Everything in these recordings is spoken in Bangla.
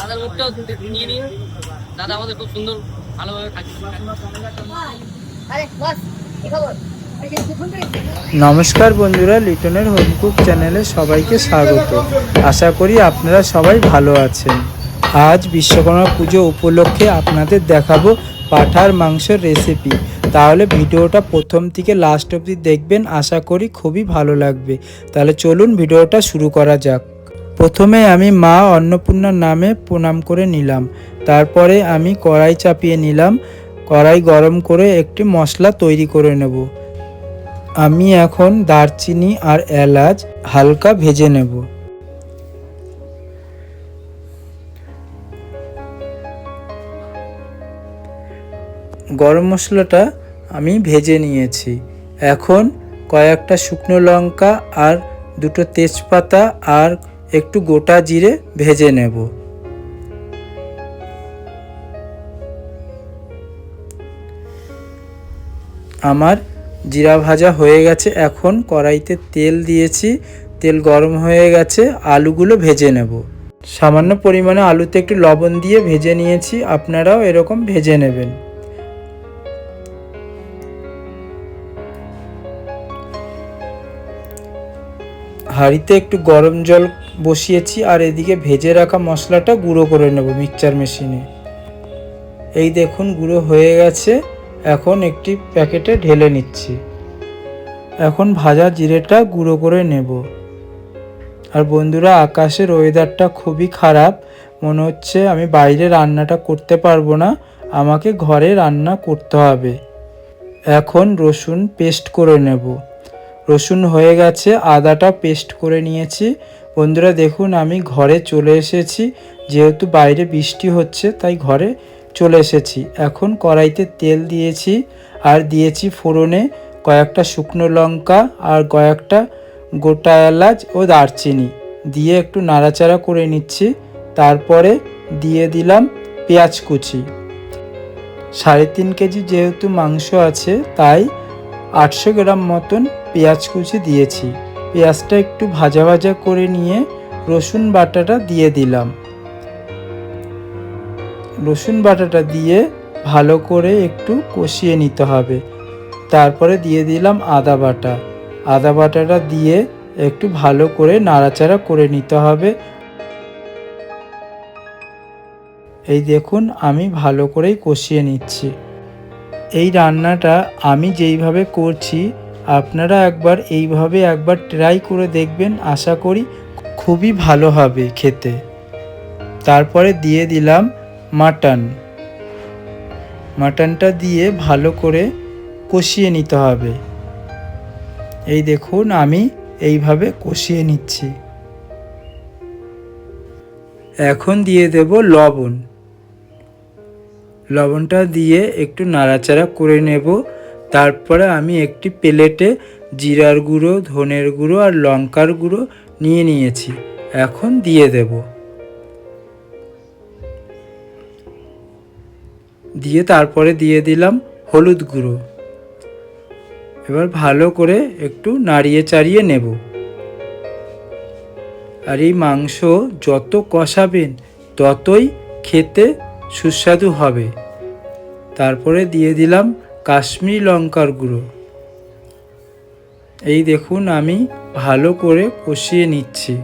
দাদার মুখটাও নিয়ে নিয়ে দাদা আমাদের খুব সুন্দর ভালোভাবে থাকে আরে বস কি খবর? এই যে তুই ফোন করিস নমস্কার বন্ধুরা লিটনের হোম কুক চ্যানেলে সবাইকে স্বাগত। আশা করি আপনারা সবাই ভালো আছেন। আজ বিশ্বকর্মা পুজো উপলক্ষে আপনাদের দেখাবো পাঠার মাংসের রেসিপি তাহলে ভিডিওটা প্রথম থেকে লাস্ট অবধি দেখবেন আশা করি খুবই ভালো লাগবে। তাহলে চলুন ভিডিওটা শুরু করা যাক। প্রথমে আমি মা অন্নপূর্ণার নামে প্রণাম করে নিলাম। তারপরে আমি কড়াই চাপিয়ে নিলাম। কড়াই গরম করে একটি মশলা তৈরি করে নেব। আমি এখন দারচিনি আর এলাচ হালকা ভেজে নেব। গরম মশলাটা আমি ভেজে নিয়েছি। এখন কয়েকটা শুকনো লঙ্কা আর দুটো তেজপাতা আর একটু গোটা জিরে ভেজে নেব। আমার জিরা ভাজা হয়ে গেছে, এখন কড়াইতে তেল দিয়েছি। তেল গরম হয়ে গেছে, আলুগুলো ভেজে নেব। সামান্য পরিমাণে আলুতে একটু লবণ দিয়ে ভেজে নিয়েছি, আপনারাও এরকম ভেজে নেবেন। হাঁড়িতে একটু গরম জল বসিয়েছি আর এদিকে ভেজে রাখা মশলাটা গুঁড়ো করে নেব মিক্সচার মেশিনে। এই দেখুন, গুঁড়ো হয়ে গেছে। এখন একটি প্যাকেটে ঢেলে নিচ্ছি। এখন ভাজা জিরেটা গুঁড়ো করে নেব। আর বন্ধুরা, আকাশের ওয়েদারটা খুবই খারাপ। মনে হচ্ছে আমি বাইরে রান্নাটা করতে পারব না। আমাকে ঘরে রান্না করতে হবে। এখন রসুন পেস্ট করে নেব। রসুন হয়ে গেছে, আদাটা পেস্ট করে নিয়েছি। বন্ধুরা দেখুন, আমি ঘরে চলে এসেছি। যেহেতু বাইরে বৃষ্টি হচ্ছে, তাই ঘরে চলে এসেছি। এখন কড়াইতে তেল দিয়েছি, আর দিয়েছি ফোড়নে কয়েকটা শুকনো লঙ্কা আর কয়েকটা গোটা এলাচ ও দারচিনি। দিয়ে একটু নাড়াচাড়া করে নিচ্ছি। তারপরে দিয়ে দিলাম পেঁয়াজ কুচি। সাড়ে তিন কেজি যেহেতু মাংস আছে, তাই আটশো গ্রাম মতন পেঁয়াজ কুচি দিয়েছি। পেঁয়াজটা একটু ভাজা ভাজা করে নিয়ে রসুন বাটাটা দিয়ে দিলাম। রসুন বাটাটা দিয়ে ভালো করে একটু কষিয়ে নিতে হবে। তারপরে দিয়ে দিলাম আদা বাটা। আদা বাটাটা দিয়ে একটু ভালো করে নাড়াচাড়া করে নিতে হবে। এই দেখুন, আমি ভালো করেই কষিয়ে নিচ্ছি। এই রান্নাটা আমি যেইভাবে করছি, আপনারা একবার এইভাবে একবার ট্রাই করে দেখবেন, আশা করি খুবই ভালো হবে খেতে। তারপরে দিয়ে দিলাম মাটন। মাটনটা দিয়ে ভালো করে কষিয়ে নিতে হবে। এই দেখুন, আমি এইভাবে কষিয়ে নিচ্ছি। এখন দিয়ে দেব লবণ। লবণটা দিয়ে একটু নাড়াচাড়া করে নেব। তারপরে আমি একটি প্লেটে জিরার গুঁড়ো, ধনের গুঁড়ো আর লঙ্কার গুঁড়ো নিয়ে নিয়েছি। এখন দিয়ে দেব। দিয়ে তারপরে দিয়ে দিলাম হলুদ গুঁড়ো। এবার ভালো করে একটু নাড়িয়ে চাড়িয়ে নেব। আর এই মাংস যত কষাবেন, ততই খেতে সুস্বাদু হবে। তারপরে দিয়ে দিলাম কাশ্মীরি লঙ্কার গুঁড়ো। এই দেখুন, আমি ভালো করে কষিয়ে নিচ্ছি।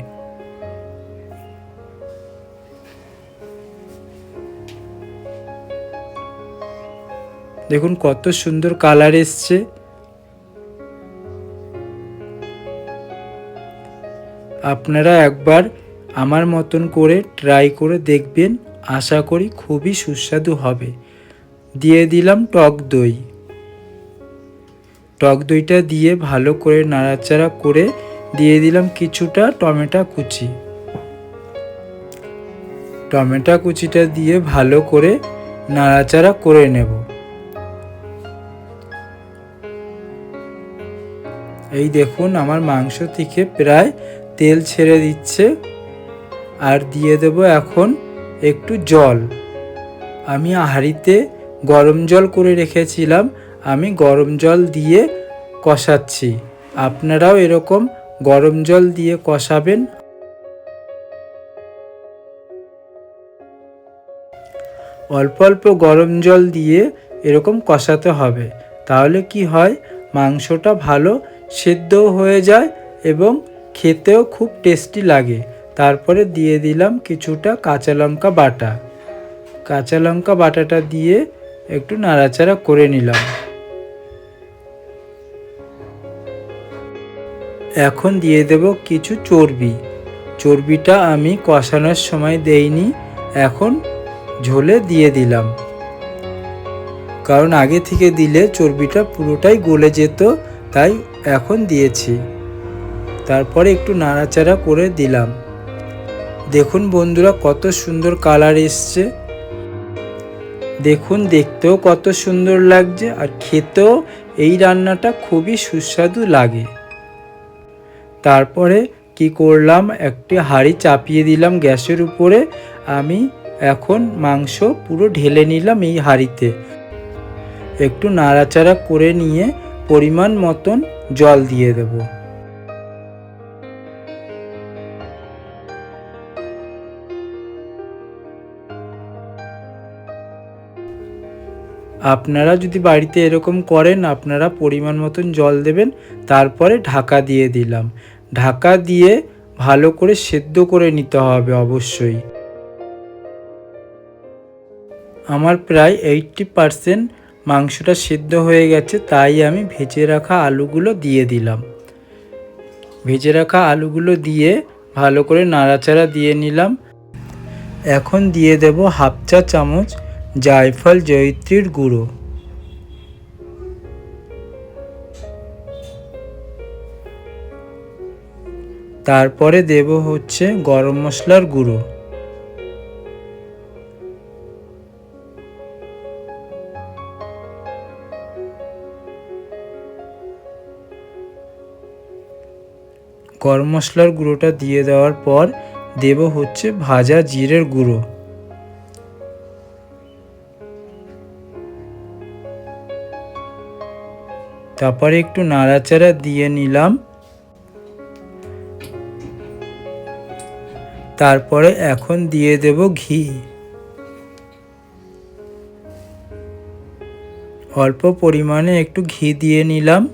দেখুন, কত সুন্দর কালার এসছে। আপনারা একবার আমার মতন করে ট্রাই করে দেখবেন। আশা করি খুবই সুস্বাদু হবে। দিয়ে দিলাম টক দই। টক দইটা দিয়ে ভালো করে নাড়াচাড়া করে দিয়ে দিলাম কিছুটা টমেটো কুচি। টমেটো কুচিটা দিয়ে ভালো করে নাড়াচাড়া করে নেব। এই দেখুন আমার মাংস থেকে প্রায় তেল ছেড়ে দিচ্ছে। আর দিয়ে দেব এখন একটু জল। আমি হাঁড়িতে গরম জল করে রেখেছিলাম, আমি গরম জল দিয়ে কষাচ্ছি। আপনারাও এরকম গরম জল দিয়ে কষাবেন। অল্প অল্প গরম জল দিয়ে এরকম কষাতে হবে, তাহলে কি হয়, মাংসটা ভালো সেদ্ধও হয়ে যায় এবং খেতেও খুব টেস্টি লাগে। তারপরে দিয়ে দিলাম কিছুটা কাঁচা লঙ্কা বাটা। কাঁচা লঙ্কা বাটাটা দিয়ে একটু নাড়াচাড়া করে নিলাম। এখন দিয়ে দেব কিছু চর্বি। চর্বিটা আমি কষানোর সময় দেইনি, এখন ঝোলে দিয়ে দিলাম। কারণ আগে থেকে দিলে চর্বিটা পুরোটাই গলে যেত, তাই এখন দিয়েছি। তারপরে একটু নাড়াচাড়া করে দিলাম। দেখুন বন্ধুরা, কত সুন্দর কালার এসছে। দেখুন, দেখতেও কত সুন্দর লাগছে আর খেতেও এই রান্নাটা খুবই সুস্বাদু লাগে। তারপরে কি করলাম, একটি হাঁড়ি চাপিয়ে দিলাম গ্যাসের উপরে। আমি এখন মাংস পুরো ঢেলে নিলাম এই হাঁড়িতে। একটু নাড়াচাড়া করে নিয়ে পরিমাণ মতন জল দিয়ে দেব। আপনারা যদি বাড়িতে এরকম করেন, আপনারা পরিমাণ মতন জল দেবেন, তারপরে ঢাকা দিয়ে দিলাম। ঢাকা দিয়ে ভালো করে সেদ্ধ করে নিতে হবে অবশ্যই। আমার প্রায় এইটটি পারসেন্ট মাংসটা সেদ্ধ হয়ে গেছে, তাই আমি ভেজে রাখা আলুগুলো দিয়ে দিলাম। ভেজে রাখা আলুগুলো দিয়ে ভালো করে নাড়াচাড়া দিয়ে নিলাম। এখন দিয়ে দেব হাফ চা চামচ জায়ফল জয়িত্রীর গুঁড়ো তারপরে দেব হচ্ছে গরম মশলার গুঁড়ো। গরম মশলার গুঁড়োটা দিয়ে দেওয়ার পর দেব হচ্ছে ভাজা জিরের গুঁড়ো। তারপরে একটু নাড়াচাড়া দিয়ে নিলাম। তারপরে এখন দিয়ে দেব ঘি। অল্প পরিমাণে একটু ঘি দিয়ে নিলাম।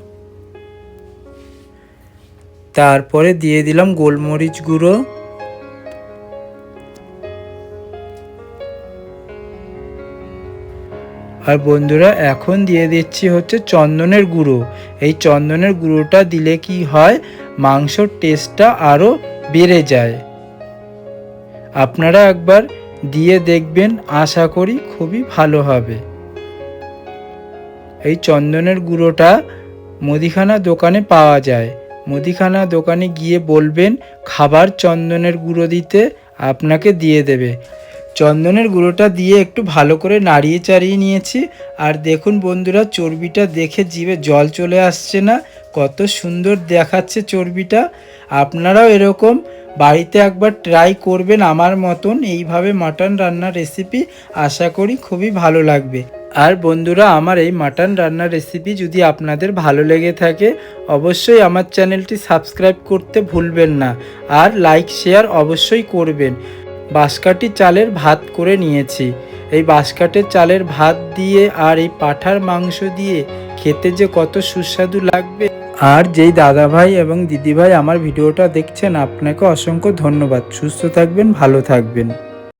তারপরে দিয়ে দিলাম গোলমরিচ গুঁড়ো। আর বন্ধুরা, এখন দিয়ে দিচ্ছি হচ্ছে চন্দনের গুঁড়ো। এই চন্দনের গুঁড়োটা দিলে কি হয়? মাংসর টেস্টটা আরও বেড়ে যায়। আপনারা একবার দিয়ে দেখবেন, আশা করি খুবই ভালো হবে। এই চন্দনের গুঁড়োটা মুদিখানা দোকানে পাওয়া যায়। মুদিখানা দোকানে গিয়ে বলবেন, খাবার চন্দনের গুঁড়ো দিতে আপনাকে দিয়ে দেবে। চন্দনের গুঁড়োটা দিয়ে একটু ভালো করে নাড়িয়ে চাড়িয়ে নিয়েছি। আর দেখুন বন্ধুরা, চর্বিটা দেখে জিভে জল চলে আসছে না। কত সুন্দর দেখাচ্ছে চর্বিটা। আপনারাও এরকম বাড়িতে একবার ট্রাই করবেন আমার মতন এইভাবে মাটন রান্নার রেসিপি আশা করি খুবই ভালো লাগবে। আর বন্ধুরা, আমার এই মাটন রান্নার রেসিপি যদি আপনাদের ভালো লেগে থাকে, অবশ্যই আমার চ্যানেলটি সাবস্ক্রাইব করতে ভুলবেন না। আর লাইক শেয়ার অবশ্যই করবেন। বাঁশকাঠি চালের ভাত করে নিয়েছি। এই বাঁশকাঠের চালের ভাত দিয়ে আর এই পাঠার মাংস দিয়ে খেতে যে কত সুস্বাদু লাগবে। আর যেই দাদাভাই এবং দিদিভাই আমার ভিডিওটা দেখছেন, আপনাকে অসংখ্য ধন্যবাদ। সুস্থ থাকবেন, ভালো থাকবেন।